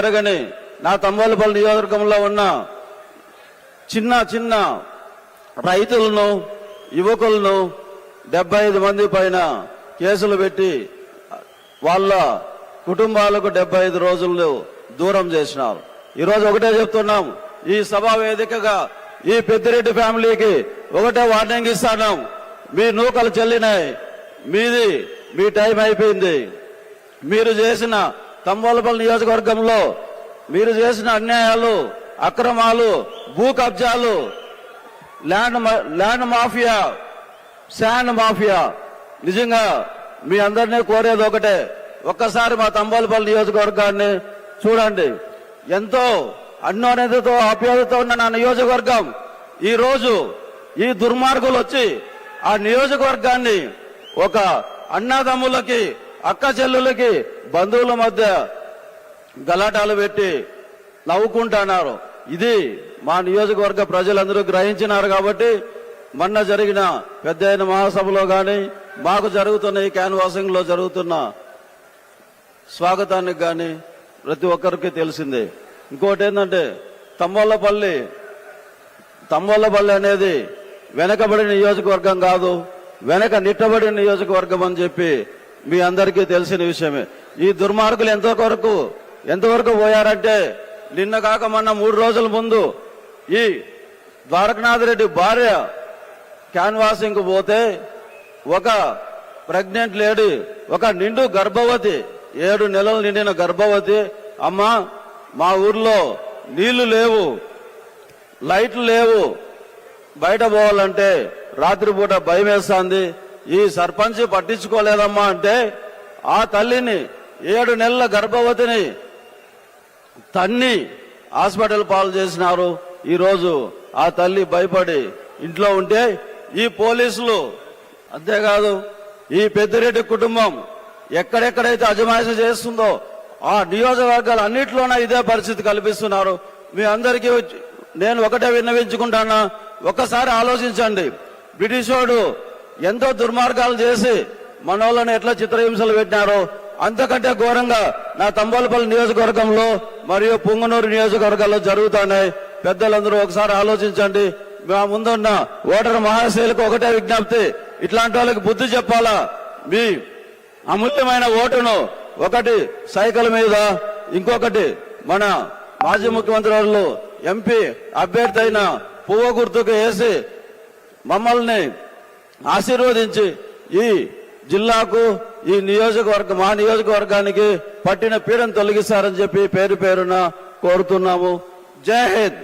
ఎరగని నా తంబాలపల్లి నియోజకవర్గంలో ఉన్న చిన్న చిన్న రైతులను యువకులను డెబ్బై ఐదు మంది పైన కేసులు పెట్టి వాళ్ళ కుటుంబాలకు డెబ్బై ఐదు రోజులు దూరం చేసినారు. ఈరోజు ఒకటే చెప్తున్నాం ఈ సభా వేదికగా ఈ పెద్దిరెడ్డి ఫ్యామిలీకి ఒకటే వార్నింగ్ ఇస్తాను. మీ నూకలు చెల్లినాయి మీది మీ టైం అయిపోయింది. మీరు చేసిన తంబోలపల్లి నియోజకవర్గంలో మీరు చేసిన అన్యాయాలు అక్రమాలు భూ కబ్జాలు ల్యాండ్ మా- ల్యాండ్ మాఫియా శాండ్ మాఫియా నిజంగా మీ అందరినీ కోరేది ఒకటే ఒక్కసారి మా తంబోలపల్లి నియోజకవర్గాన్ని చూడండి. ఎంతో అన్యోన్యతతో ఆప్యాయతతో ఉన్న నా నియోజకవర్గం ఈ రోజు ఈ దుర్మార్గులు వచ్చి ఆ నియోజకవర్గాన్ని ఒక అన్నదమ్ములకి అక్క చెల్లులకి బంధువుల మధ్య గలాటాలు పెట్టి నవ్వుకుంటున్నారు. ఇది మా నియోజకవర్గ ప్రజలందరూ గ్రహించినారు కాబట్టి మొన్న జరిగిన పెద్ద అయిన మహాసభలో కానీ మాకు జరుగుతున్న ఈ క్యాన్వాసింగ్లో జరుగుతున్న స్వాగతానికి కానీ ప్రతి ఒక్కరికి తెలిసిందే. ఇంకోటి ఏంటంటే తంబోళ్ళపల్లి తమ్మోళ్ళపల్లి అనేది వెనకబడిన నియోజకవర్గం కాదు వెనక నిట్టబడిన నియోజకవర్గం అని చెప్పి మీ అందరికీ తెలిసిన విషయమే. ఈ దుర్మార్గులు ఎంతవరకు ఎంతవరకు పోయారంటే నిన్న కాక మొన్న మూడు రోజుల ముందు ఈ ద్వారకనాథ్ రెడ్డి భార్య క్యాన్వాసింగ్ పోతే ఒక ప్రెగ్నెంట్ లేడీ ఒక నిండు గర్భవతి ఏడు నెలలు నిండిన గర్భవతి అమ్మా మా ఊర్లో నీళ్ళు లేవు లైట్లు లేవు బయట పోవాలంటే రాత్రిపూట భయం వేస్తుంది ఈ సర్పంచ్ పట్టించుకోలేదమ్మా అంటే ఆ తల్లిని ఏడు నెలల గర్భవతిని తన్ని హాస్పిటల్ పాలు చేసినారు. ఈరోజు ఆ తల్లి భయపడి ఇంట్లో ఉంటే ఈ పోలీసులు అంతేకాదు ఈ పెద్దిరెడ్డి కుటుంబం ఎక్కడెక్కడైతే అజమాయిష చేస్తుందో ఆ నియోజకవర్గాలు అన్నింటిలోనే ఇదే పరిస్థితి కల్పిస్తున్నారు. మీ అందరికీ నేను ఒకటే విన్నవించుకుంటానా? ఒక్కసారి ఆలోచించండి. బ్రిటిష్ వాడు ఎంతో దుర్మార్గాలు చేసి మనోళ్ళని ఎట్లా చిత్రహింసలు పెట్టినారో అంతకంటే ఘోరంగా నా తంబోలపల్లి నియోజకవర్గంలో మరియు పుంగనూరు నియోజకవర్గాల్లో జరుగుతున్నాయి. పెద్దలందరూ ఒకసారి ఆలోచించండి. మా ముందున్న ఓటర్ మహాశైలకు ఒకటే విజ్ఞప్తి. ఇట్లాంటి వాళ్ళకి బుద్ధి చెప్పాలా? మీ అమూల్యమైన ఓటును ఒకటి సైకిల్ మీద ఇంకొకటి మన మాజీ ముఖ్యమంత్రి వాళ్ళు ఎంపీ అభ్యర్థి అయిన పువ్వు గుర్తుకు వేసి మమ్మల్ని ఆశీర్వదించి ఈ జిల్లాకు ఈ నియోజకవర్గ మా నియోజకవర్గానికి పట్టిన పీడను తొలగిస్తారని చెప్పి పేరు పేరున కోరుతున్నాము. జై హింద్!